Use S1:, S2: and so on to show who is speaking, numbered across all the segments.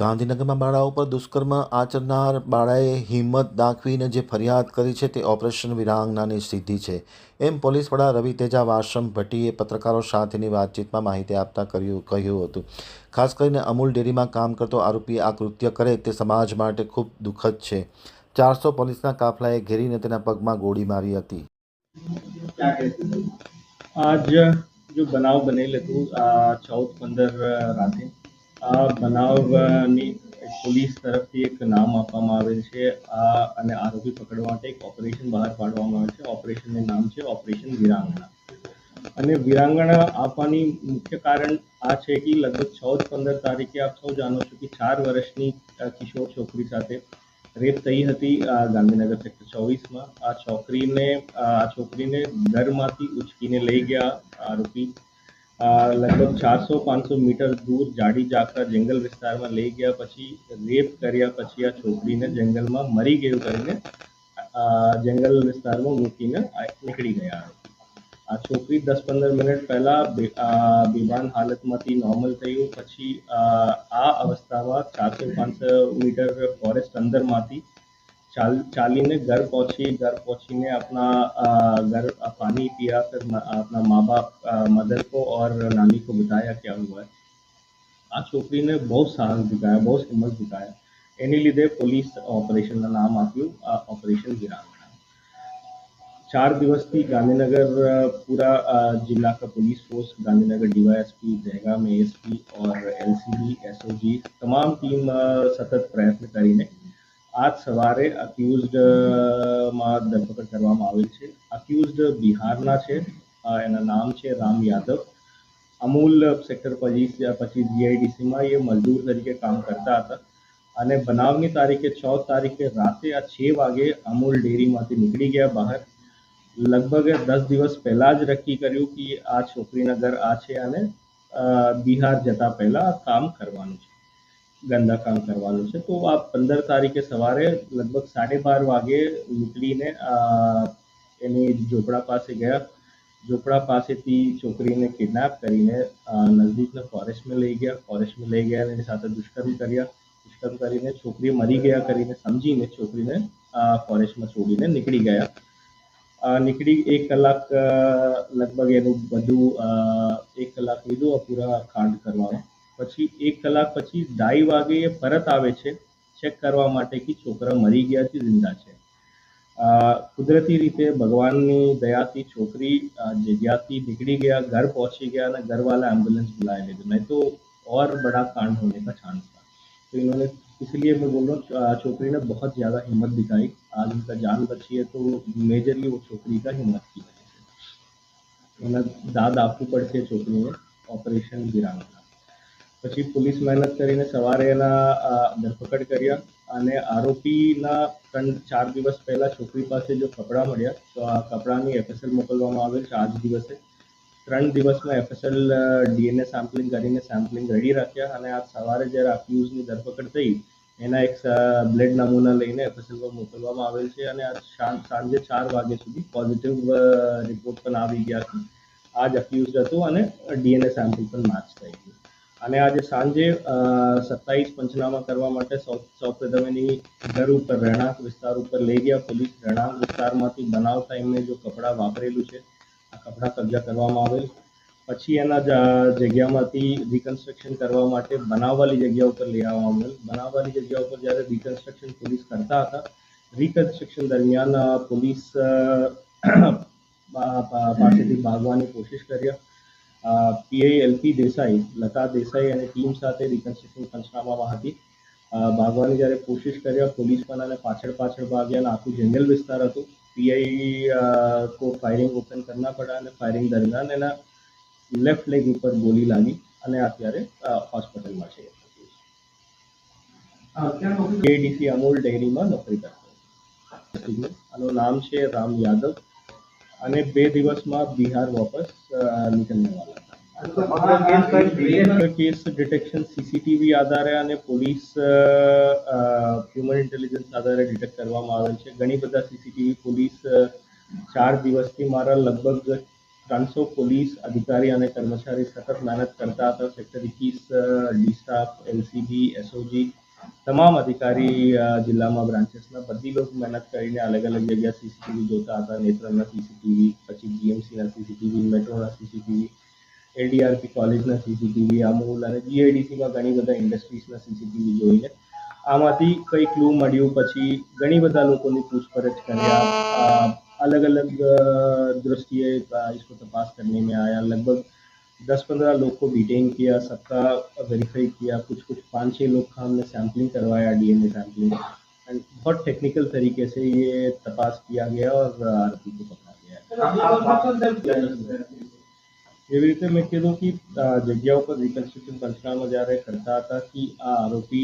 S1: ગાંધીનગરમાં બાળા ઉપર દુષ્કર્મ આચરનાર બાળાએ હિંમત દાખવીને જે ફરિયાદ કરી છે તે ઓપરેશન વિરાંગનાની સિદ્ધિ છે. એમ પોલીસ વડા રવિ તેજા વાસમ ભટ્ટીએ પત્રકારો સાથેની વાતચીતમાં માહિતી આપતા કર્યું, કહ્યું હતું. ખાસ કરીને અમૂલ ડેરીમાં કામ કરતો આરોપી આ કૃત્ય કરે તે સમાજ માટે ખૂબ દુઃખદ છે. ચારસો પોલીસના કાફલાએ ઘેરીને તેના પગમાં ગોળી મારી હતી.
S2: આજ જો બનાવ બનેલ હતું ચૌદ પંદર રાતે આ બનાવની પોલીસ તરફથી એક નામ આપવામાં આવેલ છે. આ અને આરોપી પકડવા માટે એક ઓપરેશન બહાર પાડવામાં આવે છે. ઓપરેશનનું નામ છે ઓપરેશન વિરાંગણા. અને વિરાંગણા આપવાની મુખ્ય કારણ આ છે કે લગભગ ચૌદ પંદર તારીખે, આપ સૌ જાણો છો કે ચાર વર્ષની કિશોર છોકરી સાથે રેપ થઈ હતી ગાંધીનગર સેક્ટર ચોવીસમાં. આ છોકરીને આ છોકરીને ઘરમાંથી ઉચકીને લઈ ગયા આરોપી. લગભગ ચારસો, પાંચસો મીટર દૂર જાડી જાખરા જંગલ વિસ્તારમાં લઈ ગયા પછી રેપ કર્યા પછી આ છોકરીને જંગલમાં મરી ગયું કરીને જંગલ વિસ્તારમાં મૂકીને નીકળી ગયા આ છોકરી દસ પંદર મિનિટ પહેલા બેભાન હાલતમાંથી નોર્મલ થયું પછી આ અવસ્થામાં ચારસો, પાંચસો મીટર ફોરેસ્ટ અંદરમાંથી ચાલ ચાલીને घर पहुंची घर पहुंचीने अपना अ, घर अ, पानी पिया फिर म- अपना माँ बाप अ, मदर को और नानी को बताया क्या हुआ है આ છોકરીને બહુ સાહસ દિખાયા બહુ હિંમત દિખાયા એની લીધે પોલીસ ઓપરેશનનું નામ આપ્યું આ ઓપરેશન વિરાંગણા ચાર દિવસથી गांधीनगर अ, पूरा अ, जिला का police force Gandhinagar DYSP Dahegam ASP और एलसीबी एसओजी તમામ ટીમ અ, સતત પ્રયત્ન કરીને આજ સવારે અક્યુઝડમાં ધરપકડ કરવામાં આવેલ છે. અક્યુઝડ બિહારના છે. એના નામ છે રામ યાદવ. અમૂલ સેક્ટર પચીસ પચીસ જીઆઈડીસીમાં એ મજદૂર તરીકે કામ કરતા હતા. અને બનાવની તારીખે છ તારીખે રાતે આ છ વાગે અમૂલ ડેરીમાંથી નીકળી ગયા બહાર. લગભગ દસ દિવસ પહેલાં જ નક્કી કર્યું કે આ છોકરીના ઘર આ છે અને બિહાર જતા પહેલાં કામ કરવાનું છે. ગંદા કામ કરવાનું છે તો આ પંદર તારીખે સવારે લગભગ સાડે બાર વાગે નીકળીને અ, એની ઝોપડા પાસે ગયા ઝોપડા પાસેથી છોકરીને કિડનેપ કરીને અ, નજદીકના ફોરેસ્ટમાં લઈ ગયા ફોરેસ્ટમાં લઈ ગયા અને એની સાથે દુષ્કર્મ કર્યા દુષ્કર્મ કરીને છોકરી મરી ગયા કરીને સમજીને છોકરીને અ, ફોરેસ્ટમાં છોડીને નીકળી ગયા અ, નીકળી એક કલાક અ, લગભગ એનું બધું અ, એક કલાક લીધું આ પૂરા કાંડ કરવામાં પછી એક કલાક પછી ઢાઈ વાગે એ પરત આવે છે ચેક કરવા માટે કે છોકરા મરી ગયા છે જિંદા છે અ, કુદરતી રીતે ભગવાનની દયાથી છોકરી અ, જગ્યાથી નીકળી ગયા घर पहुंची गया ना घर वाला एम्बुलेंस बुलाए लेते नहीं तो और बड़ा कांड होने का चांस था तो इन्होंने इसलिए मैं बोल रहा हूँ अ, छोकरी ने बहुत ज़्यादा हिम्मत दिखाई आज उनका जान बची है तो मेजरली वो छोकरी का हिम्मत की वजह से એના દાદ આપવું પડશે છોકરીને ઓપરેશન વિરાંગના પછી પોલીસ મહેનત કરીને સવારે એના ધરપકડ કર્યા અને આરોપીના ત્રણ, ચાર દિવસ પહેલા છોકરી પાસે જો કપડાં મળ્યા, તો આ કપડાંની એફએસએલ મોકલવામાં આવેલ છે આજ દિવસે. ત્રણ દિવસમાં એફએસએલ ડીએનએ સેમ્પલિંગ કરીને સેમ્પલિંગ રેડી રાખ્યા અને આ સવારે જ્યારે અક્યુઝની ધરપકડ થઈ, એના એક બ્લડ નમૂના લઈને એફએસએલ પર મોકલવામાં આવેલ છે અને આ સાંજે ચાર વાગ્યા સુધી પોઝિટિવ રિપોર્ટ પણ આવી ગયા છે. આ જ અક્યુઝડ હતું અને ડીએનએ સેમ્પલ પણ માર્ચ થઈ ગયું. અને આજે સાંજે સત્તાવીસ પંચનામા કરવા માટે સૌ સૌપ્રથમ એની ઘર ઉપર રહેણાંક વિસ્તાર ઉપર લઈ ગયા. પોલીસ રહેણાંક વિસ્તારમાંથી બનાવ ટાઈમે જો કપડાં વાપરેલું છે, આ કપડાં કબજા કરવામાં આવેલ. પછી એના જગ્યામાંથી રિકન્સ્ટ્રક્શન કરવા માટે બનાવવાલી જગ્યા ઉપર લઈ આવવામાં આવેલ. બનાવવાની જગ્યા ઉપર જ્યારે રિકન્સ્ટ્રક્શન પોલીસ કરતા હતા રિકન્સ્ટ્રક્શન દરમિયાન પોલીસ પાસેથી ભાગવાની કોશિશ કર્યા PI L P Desai Lata Desai અને ટીમ સાથે રિકન્સ્ટ્રક્શન પંચનામામાં હતી. ભાગવાની જ્યારે કોશિશ કર્યા પોલીસ પણ અને પાછળ પાછળ ભાગ્યા આખું જંગલ વિસ્તાર હતું. પીઆઈ કો ફાયરિંગ ઓપન કરના પડા અને ફાયરિંગ દરમિયાન એના લેફ્ટ લેગ ઉપર ગોલી લાગી અને અત્યારે હોસ્પિટલમાં છે. કેડીસી અમૂલ ડેરીમાં નોકરી કરતો. આનું નામ છે રામ યાદવ. અને બે દિવસમાં બિહાર વાપસ નીકળને નીકળનેવાલા કેસ ડિટેક્શન સીસીટીવી આધારે અને પોલીસ હ્યુમન ઇન્ટેલિજન્સ આધારે ડિટેક્ટ કરવામાં આવેલ છે. ઘણી બધા સીસીટીવી પોલીસ ચાર દિવસથી મારા લગભગ ત્રણસો પોલીસ અધિકારી અને કર્મચારી સતત મહેનત કરતા હતા. સેક્ટર એકવીસ ડી સ્ટાફ એલસીબી એસઓજી તમામ અધિકારી અ, જિલ્લામાં બ્રાન્ચીસના બધી લોકો મહેનત કરીને અલગ અલગ જગ્યા સીસીટીવી જોતા હતા નેત્રંગના સીસીટીવી પછી જીએમસીના સીસીટીવી મેટ્રોના સીસીટીવી એલડીઆરપી કોલેજના સીસીટીવી અમૂલ અને જીઆઈડીસીમાં ઘણી બધા ઇન્ડસ્ટ્રીઝના સીસીટીવી જોઈને આમાંથી કઈ ક્લુ મળ્યું પછી ઘણી બધા લોકોની પૂછપરછ કર્યા અ, अलग अलग दृष्टिए अ, इसको तपास करने में आया लगभग दस पंद्रह लोग को डिटेन किया सबका वेरीफाई किया कुछ कुछ पाँच छः लोग का हमने सैम्पलिंग करवाया डीएनए सैम्पलिंग एंड बहुत टेक्निकल तरीके से ये तपास किया गया और आरोपी को पकड़ा गया એવી રીતે મેં કીધું કે અ, જગ્યા ઉપર રિકન્સ્ટ્રક્શન પંચનામા જ્યારે કરતા હતા કે આ આરોપી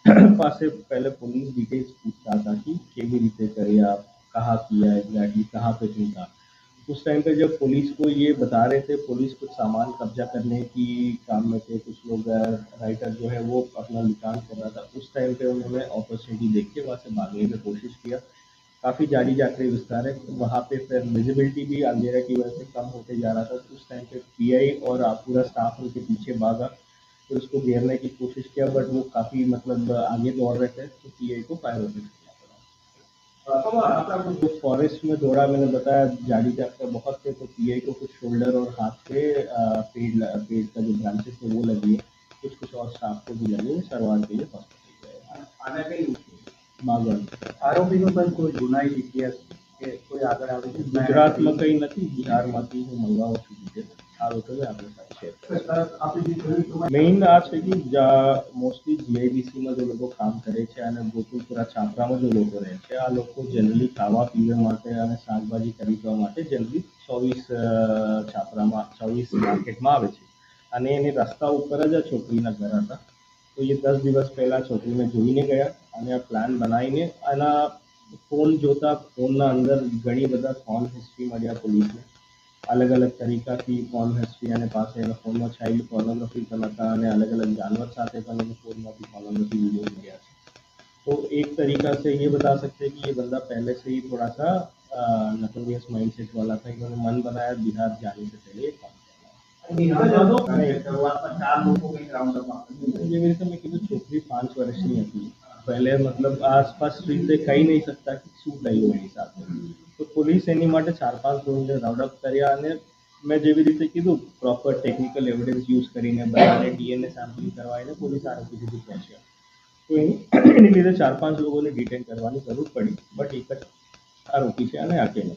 S2: પાસે पहले पुलिस डिटेल्स पूछता था कि केवी રીતે કર્યા कहाँ किया एग्जैक्टली कहाँ पे टूटा उस टाइम पे जब पुलिस को ये बता रहे थे पुलिस कुछ सामान कब्जा करने की काम में थे, कुछ लोग राइटर जो है वो अपना निकाल कर रहा था, उस टाइम पे उन्होंने अपॉर्चुनिटी देख के वहाँ से भागने की कोशिश किया। काफ़ी जारी जाकर विस्तार है। वहाँ पे फिर विजिबिलिटी भी अंधेरा की वजह से कम होते जा रहा था। तो उस टाइम पे पीआई और पूरा स्टाफ उनके पीछे भागा, फिर उसको घेरने की कोशिश किया बट वो काफ़ी मतलब आगे दौड़ रहे थे तो पीआई को फायर ऑफ़िस किया फॉरेस्ट में दौड़ा मैंने बताया झाड़ी जाकर बहुत से तो पीए को कुछ शोल्डर और हाथ पे पेड़ पेड़ का जो ब्रांचेस है वो लगी है। कुछ कुछ और स्टाफ को भी लगे सरवान के लिए हॉस्पिटल गए
S3: आरोपियों कोई गुनाह ही किया।
S2: ગુજરાતમાં કંઈ નથી. બિહારમાંથી હું મંગાવું છું ડિટેલ આ લોકો આપણી મેઇન આ છે કે મોસ્ટલી જીઆઈડીસીમાં જે લોકો કામ કરે છે અને ગોકુલપુરા, છાપરામાં જે લોકો રહે છે, આ લોકો જનરલી ખાવા પીવા માટે અને શાકભાજી ખરીદવા માટે જનરલી ચોવીસ છાપરામાં, ચોવીસ માર્કેટમાં આવે છે. અને એને રસ્તા ઉપર જ આ છોકરીના ઘર હતા. તો એ દસ દિવસ પહેલાં છોકરીને જોઈને ગયા અને આ પ્લાન બનાવીને આના ફોન જોતા ફોનના અંદર ઘણી બધા ફોન હિસ્ટ્રી મળ્યા પોલીસને અલગ અલગ તરીકાથી ફોન હિસ્ટ્રી અને પાસે એના ફોનમાં ચાઇલ્ડ પોર્નોગ્રાફી પણ હતા અને અલગ અલગ જાનવર સાથે પણ એને ફોનમાંથી પોર્નોગ્રાફી વિડીયો મળ્યા છે तो एक तरीका से ये बता सकते हैं कि ये बंदा पहले से ही थोड़ा सा नटोरियस माइंड सेट वाला था इन्होंने मन बनाया बिहार जाने से पहले काम करना
S3: ये मेरे
S2: समय की तो छोकरी पाँच वर्ष नहीं હતી પહેલે મતલબ આસપાસ રીતે કહી નહીં શકતા કે શું થયું એની સાથે તો પોલીસ એની માટે ચાર પાંચ લોકોને રાઉન્ડ કર્યા અને મેં જેવી રીતે કીધું પ્રોપર ટેકનિકલ એવિડન્સ યુઝ કરીને બધાને ડીએનએ સેમ્પલિંગ કરવાઈને પોલીસ આરોપી સુધી પહોંચ્યા તો એની લીધે ચાર પાંચ લોકોને ડિટેન કરવાની જરૂર પડી બટ એક જ આરોપી છે અને
S3: નથી